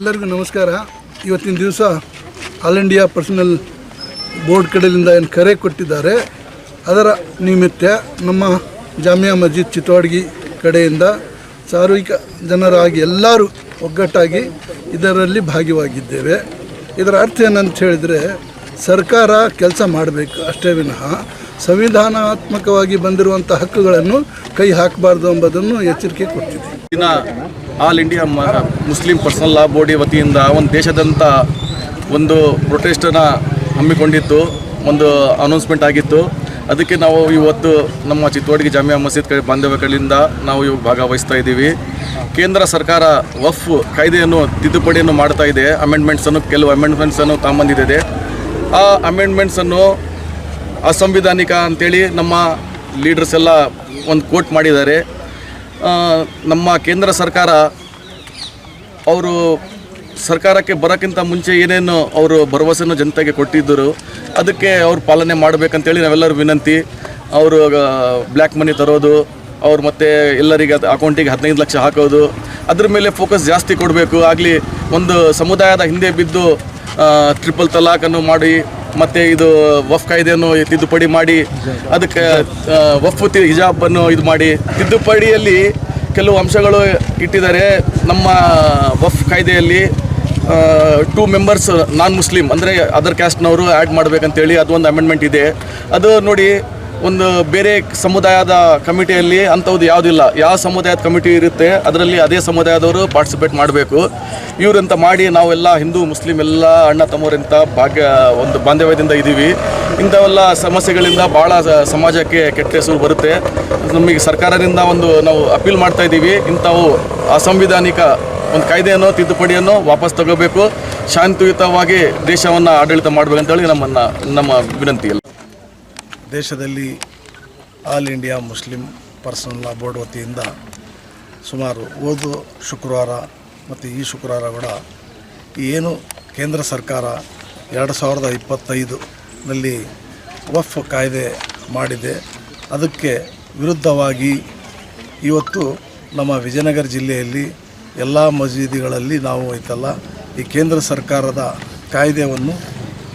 ಎಲ್ಲರಿಗೂ ನಮಸ್ಕಾರ. ಇವತ್ತಿನ ದಿವಸ ಆಲ್ ಇಂಡಿಯಾ ಪರ್ಸನಲ್ ಬೋರ್ಡ್ ಕಡೆಯಿಂದ ಏನು ಕರೆ ಕೊಟ್ಟಿದ್ದಾರೆ. ಅದರ ನಿಮಿತ್ತ ನಮ್ಮ ಜಾಮಿಯಾ ಮಸ್ಜಿದ್ ಚಿತ್ತವಾಡ್ಗಿ ಕಡೆಯಿಂದ ಸಾರ್ವಜನಿಕ ಜನರಾಗಿ ಎಲ್ಲರೂ ಒಗ್ಗಟ್ಟಾಗಿ ಇದರಲ್ಲಿ ಭಾಗಿಯಾಗಿದ್ದೇವೆ ಇದರ ಅರ್ಥ ಏನಂತ ಹೇಳಿದರೆ, ಸರ್ಕಾರ ಕೆಲಸ ಮಾಡಬೇಕು ಅಷ್ಟೇ ವಿನಃ ಸಂವಿಧಾನಾತ್ಮಕವಾಗಿ ಬಂದಿರುವಂಥ ಹಕ್ಕುಗಳನ್ನು ಕೈ ಹಾಕಬಾರ್ದು ಎಂಬುದನ್ನು ಎಚ್ಚರಿಕೆ ಕೊಡ್ತಿದೆ All India Muslim Personal Law ಬೋರ್ಡಿ ವತಿಯಿಂದ ಒಂದು ದೇಶದಂತ ಒಂದು ಪ್ರೊಟೆಸ್ಟನ್ನು ಹಮ್ಮಿಕೊಂಡಿತ್ತು, ಒಂದು ಅನೌನ್ಸ್ಮೆಂಟ್ ಆಗಿತ್ತು. ಅದಕ್ಕೆ ನಾವು ಇವತ್ತು ನಮ್ಮ ಚಿತ್ತೋಡಿಗೆ ಜಾಮಿಯಾ ಮಸೀದ್ ಕಡೆ ಬಾಂಧವ್ಯಗಳಿಂದ ನಾವು ಇವಾಗ ಭಾಗವಹಿಸ್ತಾ ಇದ್ದೀವಿ. ಕೇಂದ್ರ ಸರ್ಕಾರ ವಫ್ ಕಾಯ್ದೆಯನ್ನು ತಿದ್ದುಪಡಿಯನ್ನು ಮಾಡ್ತಾ ಇದೆ. ಅಮೆಂಡ್ಮೆಂಟ್ಸನ್ನು ಕೆಲವು ಅಮೆಂಡ್ಮೆಂಟ್ಸನ್ನು ತಗೊಂಬಂದಿದೆ ಆ ಅಮೆಂಡ್ಮೆಂಟ್ಸನ್ನು ಅಸಂವಿಧಾನಿಕ ಅಂತೇಳಿ ನಮ್ಮ ಲೀಡರ್ಸ್ ಎಲ್ಲ ಒಂದು ಕೋಟ್ ಮಾಡಿದ್ದಾರೆ. ನಮ್ಮ ಕೇಂದ್ರ ಸರ್ಕಾರ ಅವರು ಸರ್ಕಾರಕ್ಕೆ ಬರೋಕ್ಕಿಂತ ಮುಂಚೆ ಏನೇನು ಅವರು ಭರವಸೆಯನ್ನು ಜನತೆಗೆ ಕೊಟ್ಟಿದ್ದರು. ಅದಕ್ಕೆ ಅವ್ರು ಪಾಲನೆ ಮಾಡಬೇಕಂತೇಳಿ ನಾವೆಲ್ಲರೂ ವಿನಂತಿ. ಅವರು ಬ್ಲ್ಯಾಕ್ ಮನಿ ತರೋದು, ಅವ್ರು ಮತ್ತೆ ಎಲ್ಲರಿಗೆ ಅಕೌಂಟಿಗೆ ಹದಿನೈದು ಲಕ್ಷ ಹಾಕೋದು. ಅದ್ರ ಮೇಲೆ ಫೋಕಸ್ ಜಾಸ್ತಿ ಕೊಡಬೇಕು. ಆಗಲಿ ಒಂದು ಸಮುದಾಯದ ಹಿಂದೆ ಬಿದ್ದು ಟ್ರಿಪಲ್ ತಲಾಖನ್ನು ಮಾಡಿ ಮತ್ತು ಇದು ವಫ್ ಕಾಯ್ದೆಯನ್ನು ತಿದ್ದುಪಡಿ ಮಾಡಿ, ಅದಕ್ಕೆ ವಫ್ ಹಿಜಾಬ್ ಅನ್ನು ಇದು ಮಾಡಿ. ತಿದ್ದುಪಡಿಯಲ್ಲಿ ಕೆಲವು ಅಂಶಗಳು ಇಟ್ಟಿದ್ದಾರೆ. ನಮ್ಮ ವಫ್ ಕಾಯ್ದೆಯಲ್ಲಿ ಟೂ ಮೆಂಬರ್ಸ್ ನಾನ್ ಮುಸ್ಲಿಂ ಅಂದರೆ ಅದರ್ ಕ್ಯಾಸ್ಟ್ನವರು ಆ್ಯಡ್ ಮಾಡಬೇಕಂತೇಳಿ ಅದೊಂದು ಅಮೆಂಡ್ಮೆಂಟ್ ಇದೆ. ಅದು ನೋಡಿ ಒಂದು ಬೇರೆ ಸಮುದಾಯದ ಕಮಿಟಿಯಲ್ಲಿ ಅಂಥವ್ದು ಯಾವುದಿಲ್ಲ. ಯಾವ ಸಮುದಾಯದ ಕಮಿಟಿ ಇರುತ್ತೆ, ಅದರಲ್ಲಿ ಅದೇ ಸಮುದಾಯದವರು ಪಾರ್ಟಿಸಿಪೇಟ್ ಮಾಡಬೇಕು. ಇವರಂತ ಮಾಡಿ ನಾವೆಲ್ಲ ಹಿಂದೂ, ಮುಸ್ಲಿಂ ಎಲ್ಲ ಅಣ್ಣ ತಮ್ಮವರಿಂತ ಭಾಗ್ಯ, ಒಂದು ಬಾಂಧವ್ಯದಿಂದ ಇದ್ದೀವಿ. ಇಂಥವೆಲ್ಲ ಸಮಸ್ಯೆಗಳಿಂದ ಭಾಳ ಸಮಾಜಕ್ಕೆ ಕೆಟ್ಟ ಹೆಸರು ಬರುತ್ತೆ. ನಮಗೆ ಸರ್ಕಾರದಿಂದ ಒಂದು ನಾವು ಅಪೀಲ್ ಮಾಡ್ತಾ ಇದ್ದೀವಿ. ಇಂಥವು ಅಸಂವಿಧಾನಿಕ ಒಂದು ಕಾಯ್ದೆಯನ್ನು, ತಿದ್ದುಪಡಿಯನ್ನು ವಾಪಸ್ ತಗೋಬೇಕು. ಶಾಂತಿಯುತವಾಗಿ ದೇಶವನ್ನು ಆಡಳಿತ ಮಾಡಬೇಕಂತೇಳಿ ನಮ್ಮನ್ನು, ನಮ್ಮ ವಿನಂತಿ ದೇಶದಲ್ಲಿ All India Muslim Personal Law Board ವತಿಯಿಂದ ಸುಮಾರು ಓದು ಶುಕ್ರವಾರ ಮತ್ತು ಈ ಶುಕ್ರವಾರ ಕೂಡ ಏನು ಕೇಂದ್ರ ಸರ್ಕಾರ ಎರಡು ಸಾವಿರದ ಇಪ್ಪತ್ತೈದುನಲ್ಲಿ ವಫ್ ಕಾಯ್ದೆ ಮಾಡಿದೆ. ಅದಕ್ಕೆ ವಿರುದ್ಧವಾಗಿ ಇವತ್ತು ನಮ್ಮ ವಿಜಯನಗರ ಜಿಲ್ಲೆಯಲ್ಲಿ ಎಲ್ಲ ಮಸೀದಿಗಳಲ್ಲಿ ನಾವು ಐತಲ್ಲ, ಈ ಕೇಂದ್ರ ಸರ್ಕಾರದ ಕಾಯ್ದೆಯನ್ನು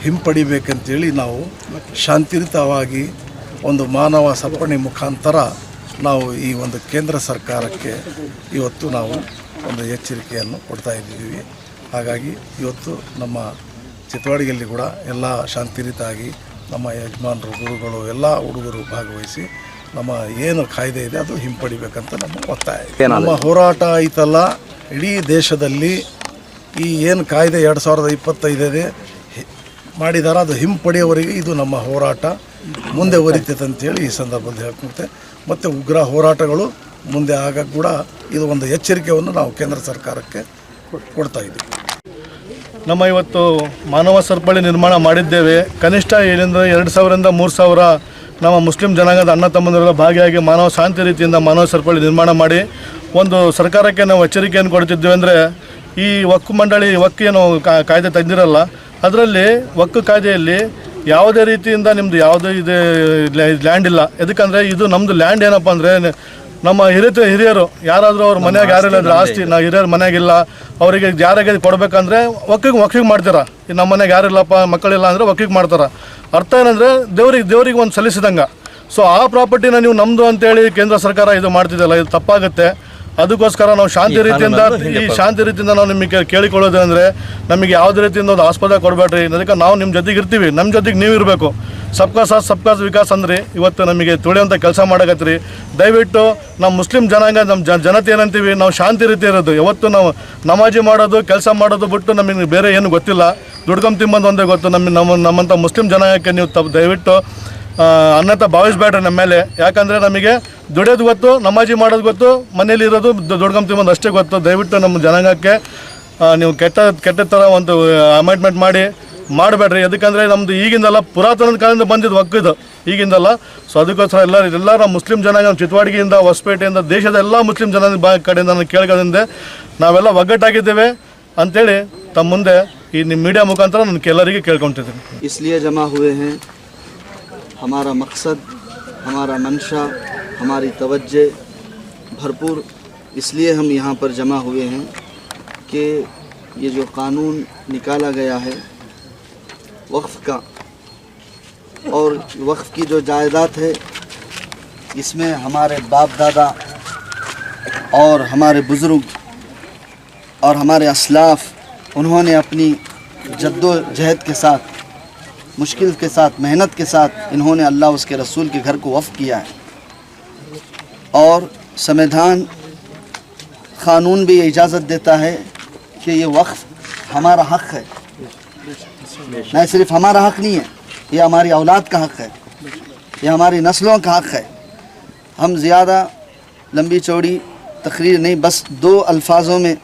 ಹಿಂಪಡಿಬೇಕಂತೇಳಿ ನಾವು ಶಾಂತಿಯುತವಾಗಿ ಒಂದು ಮಾನವ ಸಪ್ಪಣಿ ಮುಖಾಂತರ ನಾವು ಈ ಒಂದು ಕೇಂದ್ರ ಸರ್ಕಾರಕ್ಕೆ ಇವತ್ತು ನಾವು ಒಂದು ಎಚ್ಚರಿಕೆಯನ್ನು ಕೊಡ್ತಾ ಇದ್ದೀವಿ. ಹಾಗಾಗಿ ಇವತ್ತು ನಮ್ಮ ಚಿತ್ರವಾಡಿಗೆಯಲ್ಲಿ ಕೂಡ ಎಲ್ಲ ಶಾಂತಿಯುತವಾಗಿ ನಮ್ಮ ಯಜಮಾನರು ಗುರುಗಳು ಎಲ್ಲ ಹುಡುಗರು ಭಾಗವಹಿಸಿ ನಮ್ಮ ಏನು ಕಾಯ್ದೆ ಇದೆ ಅದು ಹಿಂಪಡಿಬೇಕಂತ ನಮ್ಮ ಒತ್ತಾಯ ನಮ್ಮ ಹೋರಾಟ ಐತಲ್ಲ ಇಡೀ ದೇಶದಲ್ಲಿ ಈ ಏನು ಕಾಯ್ದೆ ಎರಡು ಸಾವಿರದ ಇಪ್ಪತ್ತೈದಿದೆ ಮಾಡಿದಾರ, ಅದು ಹಿಂಪಡೆಯವರೆಗೆ ಇದು ನಮ್ಮ ಹೋರಾಟ. ಮುಂದೆ ಒರಿತೈತೆ ಅಂತೇಳಿ ಈ ಸಂದರ್ಭದಲ್ಲಿ ಹೇಳ್ಕೊಂತೆ ಮತ್ತು ಉಗ್ರ ಹೋರಾಟಗಳು ಮುಂದೆ ಆಗ ಕೂಡ ಇದು ಒಂದು ಎಚ್ಚರಿಕೆಯನ್ನು ನಾವು ಕೇಂದ್ರ ಸರ್ಕಾರಕ್ಕೆ ಕೊಡ್ತಾ ಇದ್ದೀವಿ. ನಮ್ಮ ಇವತ್ತು ಮಾನವ ಸರಪಳಿ ನಿರ್ಮಾಣ ಮಾಡಿದ್ದೇವೆ. ಕನಿಷ್ಠ ಏನೆಂದರೆ ಎರಡು ಸಾವಿರದಿಂದ ಮೂರು ಸಾವಿರ ನಮ್ಮ ಮುಸ್ಲಿಂ ಜನಾಂಗದ ಅಣ್ಣ ತಮ್ಮಂದಿರ ಭಾಗಿಯಾಗಿ ಮಾನವ ಶಾಂತಿ ರೀತಿಯಿಂದ ಮಾನವ ಸರಪಳಿ ನಿರ್ಮಾಣ ಮಾಡಿ, ಒಂದು ಸರ್ಕಾರಕ್ಕೆ ನಾವು ಎಚ್ಚರಿಕೆಯನ್ನು ಕೊಡ್ತಿದ್ದೇವೆ ಅಂದರೆ ಈ ವಕ್ಕು ಮಂಡಳಿ ಕಾ- ಕಾಯ್ದೆ ತಂದಿರಲ್ಲ ಅದರಲ್ಲಿ ಒಕ್ಕು ಕಾಯ್ದೆಯಲ್ಲಿ ಯಾವುದೇ ರೀತಿಯಿಂದ ನಿಮ್ಮದು ಯಾವುದೇ ಇದು ಲ್ಯಾಂಡ್ ಇಲ್ಲ. ಯಾಕಂದರೆ ಇದು ನಮ್ಮದು ಲ್ಯಾಂಡ್ ಏನಪ್ಪ ಅಂದರೆ ನಮ್ಮ ಹಿರಿಯ ಹಿರಿಯರು ಯಾರಾದರೂ ಅವ್ರ ಮನೆಯಾಗ ಯಾರಿಲ್ಲ ಅಂದ್ರೆ ಆಸ್ತಿ ನಾವು ಹಿರಿಯರ ಮನೆಯಾಗಿಲ್ಲ ಅವರಿಗೆ ಯಾರಿಗೆ ಕೊಡಬೇಕಂದ್ರೆ ಒಕ್ಕಿಗೆ ಒಕ್ಕಿಗೆ ಮಾಡ್ತಾರ. ನಮ್ಮ ಮನೆಗೆ ಯಾರಿಲ್ಲಪ್ಪ ಮಕ್ಕಳಿಲ್ಲ ಅಂದರೆ ಒಕ್ಕಿಗೆ ಮಾಡ್ತಾರ. ಅರ್ಥ ಏನಂದರೆ ದೇವ್ರಿಗೆ ದೇವ್ರಿಗೆ ಒಂದು ಸಲ್ಲಿಸಿದಂಗೆ. ಸೊ ಆ ಪ್ರಾಪರ್ಟಿನ ನೀವು ನಮ್ಮದು ಅಂತೇಳಿ ಕೇಂದ್ರ ಸರ್ಕಾರ ಇದು ಮಾಡ್ತಿದ್ದಲ್ಲ ಇದು ತಪ್ಪಾಗುತ್ತೆ. ಅದಕ್ಕೋಸ್ಕರ ನಾವು ಶಾಂತಿ ರೀತಿಯಿಂದ ಈ ಶಾಂತಿ ರೀತಿಯಿಂದ ನಾವು ನಿಮಗೆ ಕೇಳಿಕೊಳ್ಳೋದಂದ್ರೆ ನಮಗೆ ಯಾವುದೇ ರೀತಿಯಿಂದ ಒಂದು ಆಸ್ಪದ ಕೊಡಬೇಡ್ರಿ. ಅದಕ್ಕೆ ನಾವು ನಿಮ್ಮ ಜೊತೆಗೆ ಇರ್ತೀವಿ. ನಮ್ಮ ಜೊತೆಗೆ ನೀವು ಇರಬೇಕು. ಸಬ್ಕಾ ಸಾಥ್ ಸಬ್ಕಾ ವಿಕಾಸ್ ಅಂದ್ರೆ ಇವತ್ತು ನಮಗೆ ತುಳಿಯುವಂಥ ಕೆಲಸ ಮಾಡಕತ್ರಿ ದಯವಿಟ್ಟು ನಮ್ಮ ಮುಸ್ಲಿಂ ಜನಾಂಗ ನಮ್ಮ ಜನತೆ ಏನಂತೀವಿ ನಾವು ಶಾಂತಿ ರೀತಿ ಇರೋದು. ಯಾವತ್ತು ನಾವು ನಮಾಜಿ ಮಾಡೋದು ಕೆಲಸ ಮಾಡೋದು ಬಿಟ್ಟು ನಮಗೆ ಬೇರೆ ಏನು ಗೊತ್ತಿಲ್ಲ. ದುಡ್ಕೊಂಡ್ ತಿಂಬಂದು ಒಂದೇ ಗೊತ್ತು. ನಮ್ಮ ನಮ್ಮ ನಮ್ಮಂಥ ಮುಸ್ಲಿಂ ಜನಾಂಗಕ್ಕೆ ನೀವು ತಪ್ಪು ದಯವಿಟ್ಟು ಅನ್ನತ ಭಾವಿಸ್ಬೇಡ್ರಿ ನಮ್ಮ ಮೇಲೆ. ಯಾಕಂದರೆ ನಮಗೆ ದುಡಿಯೋದು ಗೊತ್ತು, ನಮಾಜಿ ಮಾಡೋದು ಗೊತ್ತು, ಮನೇಲಿ ಇರೋದು ದುಡ್ಕೊಂಡ್ ತಿಂಬಂದು ಅಷ್ಟೇ ಗೊತ್ತು. ದಯವಿಟ್ಟು ನಮ್ಮ ಜನಾಂಗಕ್ಕೆ ನೀವು ಕೆಟ್ಟ ಕೆಟ್ಟ ಥರ ಒಂದು ಅಮೆಂಡ್ಮೆಂಟ್ ಮಾಡಿ, ಮಾಡಬೇಡ್ರಿ. ಯಾಕಂದರೆ ನಮ್ಮದು ಈಗಿಂದಲ್ಲ ಪುರಾತನ ಕಾಲದಿಂದ ಬಂದಿದ್ದು ಒಕ್ಕಿದ್ದು ಈಗಿಂದಲ್ಲ, ಸೊ ಅದಕ್ಕೋಸ್ಕರ ಎಲ್ಲ ಎಲ್ಲ ನಮ್ಮ ಮುಸ್ಲಿಂ ಜನಾಂಗ ನಮ್ಮ ಚಿತ್ವಾಡಿಗೆಯಿಂದ, ಹೊಸಪೇಟೆಯಿಂದ, ದೇಶದ ಎಲ್ಲ ಮುಸ್ಲಿಂ ಜನಾಂಗ ಬಾ, ಕಡೆಯಿಂದ ನಾನು ಕೇಳ್ಕೊಂಡಿದ್ದೆ ನಾವೆಲ್ಲ ಒಗ್ಗಟ್ಟಾಗಿದ್ದೇವೆ ಅಂತೇಳಿ ತಮ್ಮ ಮುಂದೆ ಈ ನಿಮ್ಮ ಮೀಡಿಯಾ ಮುಖಾಂತರ ನಾನು ಕೆಲವರಿಗೆ ಕೇಳ್ಕೊತಿದ್ದೀನಿ ہماری توجہ بھرپور اس لیے ہم یہاں پر جمع ہوئے ہیں کہ یہ جو قانون نکالا گیا ہے وقف کا اور وقف کی جو جائیداد ہے، اس میں ہمارے باپ دادا اور ہمارے بزرگ اور ہمارے اسلاف، انہوں نے اپنی جد و جہد کے ساتھ، مشکل کے ساتھ، محنت کے ساتھ انہوں نے اللہ اس کے رسول کے گھر کو وقف کیا ہے۔ اور سمیدھان قانون بھی اجازت دیتا ہے کہ یہ وقف ہمارا حق ہے۔ نہ صرف ہمارا حق نہیں ہے، یہ ہماری اولاد کا حق ہے۔ یہ ہماری نسلوں کا حق ہے۔ ہم زیادہ لمبی چوڑی تقریر نہیں، بس دو الفاظوں میں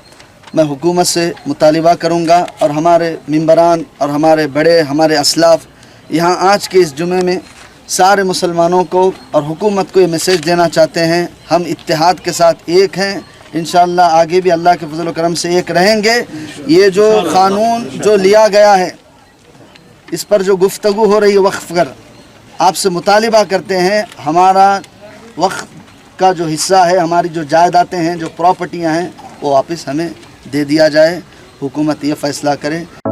میں حکومت سے مطالبہ کروں گا اور ہمارے ممبران اور ہمارے بڑے، ہمارے اسلاف یہاں آج کے اس جمعے میں سارے مسلمانوں کو اور حکومت کو یہ میسیج دینا چاہتے ہیں۔ ہم اتحاد کے ساتھ ایک ہیں۔ انشاءاللہ آگے بھی اللہ کے فضل و کرم سے ایک رہیں گے۔ یہ جو قانون جو لیا گیا ہے، اس پر جو گفتگو ہو رہی ہے وقف کر، آپ سے مطالبہ کرتے ہیں۔ ہمارا وقف کا جو حصہ ہے، ہماری جو جائیدادیں ہیں، جو پراپرٹیاں ہیں، وہ واپس ہمیں دے دیا جائے۔ حکومت یہ فیصلہ کرے۔